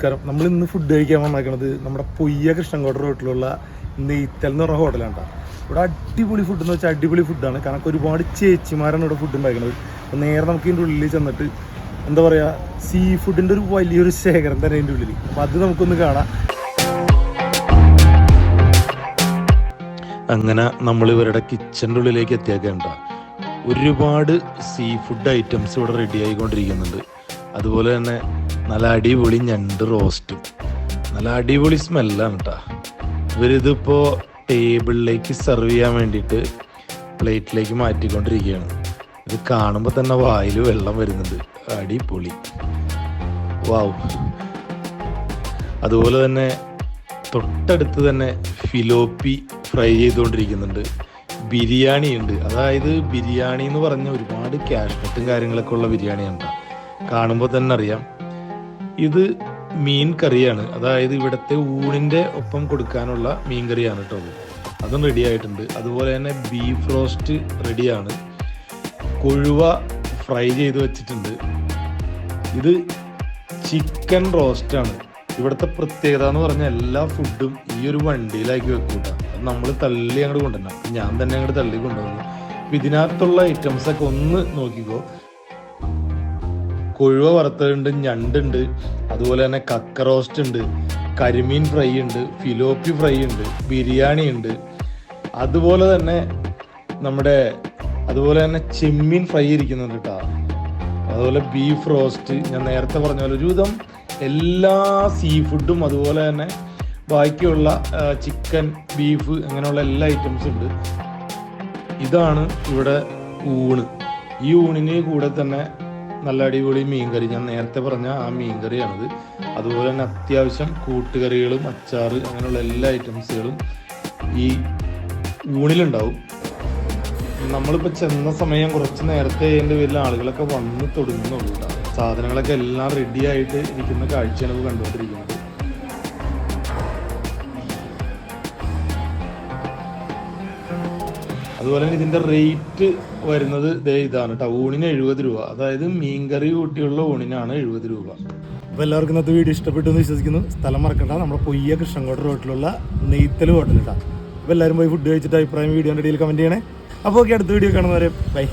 നമസ്കാരം. നമ്മൾ ഇന്ന് ഫുഡ് കഴിക്കാൻ വന്നേക്കുന്നത് നമ്മുടെ പൊയ്യ കൃഷ്ണൻകോട്ട റോട്ടിലുള്ള നെയ്ത്തൽ എന്ന് പറഞ്ഞ ഹോട്ടലാണ് കേട്ടോ ഇവിടെ അടിപൊളി ഫുഡ് എന്ന് വെച്ചാൽ അടിപൊളി ഫുഡാണ് കാരണം ഒരുപാട് ചേച്ചിമാരാണ് ഇവിടെ ഫുഡ് ഉണ്ടാക്കുന്നത് അപ്പോൾ നേരെ നമുക്ക് ഇതിന്റെ ഉള്ളിൽ ചെന്നിട്ട് എന്താ പറയുക സീ ഫുഡിന്റെ ഒരു വലിയൊരു ശേഖരം തന്നെ അതിന്റെ ഉള്ളിൽ അപ്പോൾ അത് നമുക്കൊന്ന് കാണാം. അങ്ങനെ നമ്മൾ ഇവരുടെ കിച്ചന്റെ ഉള്ളിലേക്ക് എത്തിയേക്കേണ്ട ഒരുപാട് സീ ഫുഡ് ഐറ്റംസ് ഇവിടെ റെഡി ആയിക്കൊണ്ടിരിക്കുന്നുണ്ട്. അതുപോലെ തന്നെ നല്ല അടിപൊളി ഞണ്ട് റോസ്റ്റും. നല്ല അടിപൊളി സ്മെല്ലാണ് കേട്ടോ ഇവരിതിപ്പോൾ ടേബിളിലേക്ക് സെർവ് ചെയ്യാൻ വേണ്ടിയിട്ട് പ്ലേറ്റിലേക്ക് മാറ്റിക്കൊണ്ടിരിക്കുകയാണ്. ഇത് കാണുമ്പോൾ തന്നെ വായിൽ വെള്ളം വരുന്നുണ്ട്. അടിപൊളി. വാവ് അതുപോലെ തന്നെ തൊട്ടടുത്ത് തന്നെ ഫിലോപ്പി ഫ്രൈ ചെയ്തുകൊണ്ടിരിക്കുന്നുണ്ട് ബിരിയാണി ഉണ്ട് അതായത് ബിരിയാണി എന്ന് പറഞ്ഞ ഒരുപാട് ക്യാഷ്നട്ടും കാര്യങ്ങളൊക്കെ ഉള്ള ബിരിയാണിയാണ് കാണുമ്പോൾ തന്നെ അറിയാം. ഇത് മീൻ കറിയാണ്. അതായത് ഇവിടുത്തെ ഊണിന്റെ ഒപ്പം കൊടുക്കാനുള്ള മീൻ കറിയാണ് കേട്ടോ അത്. റെഡി ആയിട്ടുണ്ട്. അതുപോലെ തന്നെ ബീഫ് റോസ്റ്റ് റെഡിയാണ് കൊഴുവ ഫ്രൈ ചെയ്ത് വെച്ചിട്ടുണ്ട്. ഇത് ചിക്കൻ റോസ്റ്റാണ് ഇവിടുത്തെ പ്രത്യേകത എന്ന് പറഞ്ഞാൽ എല്ലാ ഫുഡും ഈ ഒരു വണ്ടിയിലാക്കി വെക്കൂട്ട. നമ്മൾ തള്ളി അങ്ങോട്ട് കൊണ്ടുവരണം. ഞാൻ തന്നെ അങ്ങോട്ട് തള്ളി കൊണ്ടുവന്നു. അപ്പം ഇതിനകത്തുള്ള ഐറ്റംസ് ഒക്കെ ഒന്ന് നോക്കിക്കോ. കൊഴുവ വറുത്തതുണ്ട് ഞണ്ടുണ്ട് അതുപോലെ തന്നെ കക്ക റോസ്റ്റ് ഉണ്ട് കരിമീൻ ഫ്രൈ ഉണ്ട് ഫിലോപ്പി ഫ്രൈ ഉണ്ട് ബിരിയാണി ഉണ്ട്. അതുപോലെ തന്നെ നമ്മുടെ അതുപോലെ തന്നെ ചെമ്മീൻ ഫ്രൈ ഇരിക്കുന്നുണ്ട് കേട്ടോ അതുപോലെ ബീഫ് റോസ്റ്റ് ഞാൻ നേരത്തെ പറഞ്ഞ പോലെ ഒരുവിധം എല്ലാ സീ ഫുഡും അതുപോലെ തന്നെ ബാക്കിയുള്ള ചിക്കൻ ബീഫ് അങ്ങനെയുള്ള എല്ലാ ഐറ്റംസും ഉണ്ട്. ഇതാണ് ഇവിടെ ഊണ്. ഈ ഊണിന് കൂടെ തന്നെ നല്ല അടിപൊളി മീൻകറി. ഞാൻ നേരത്തെ പറഞ്ഞ ആ മീൻകറിയാണിത്. അതുപോലെ തന്നെ അത്യാവശ്യം കൂട്ടുകറികളും അച്ചാറ് അങ്ങനെയുള്ള എല്ലാ ഐറ്റംസുകളും ഈ ഊണിലുണ്ടാവും. നമ്മളിപ്പോൾ ചെന്ന സമയം കുറച്ച് നേരത്തെ അതിന്റെ പേരിൽ ആളുകളൊക്കെ വന്ന് തുടങ്ങുന്നുള്ളൂ. സാധനങ്ങളൊക്കെ എല്ലാം റെഡി ആയിട്ട് ഇരിക്കുന്ന കാഴ്ചയാണ് കണ്ടുകൊണ്ടിരിക്കുന്നത്. അതുപോലെ തന്നെ ഇതിന്റെ റേറ്റ് വരുന്നത് ദേ ഇതാണ് കേട്ടോ ഊണിന് എഴുപത് രൂപ. അതായത് മീൻകറി കൂട്ടിയുള്ള ഊണിനാണ് എഴുപത് രൂപ. അപ്പോൾ എല്ലാവർക്കും ഇന്നത്തെ വീഡിയോ ഇഷ്ടപ്പെട്ടു എന്ന് വിശ്വസിക്കുന്നു. സ്ഥലം മറക്കണ്ട. നമ്മുടെ പൊയ്യ കൃഷ്ണൻകോട്ട റോട്ടിലുള്ള നെയ്ത്തൽ ഹോട്ടൽ അപ്പോൾ എല്ലാവരും പോയി ഫുഡ് കഴിച്ചിട്ട് അഭിപ്രായം വീഡിയോന്റെ ഇടയിൽ കമന്റ് ചെയ്യണേ. അപ്പോൾ ഓക്കെ അടുത്ത വീഡിയോ കാണുന്നവരെ ബൈ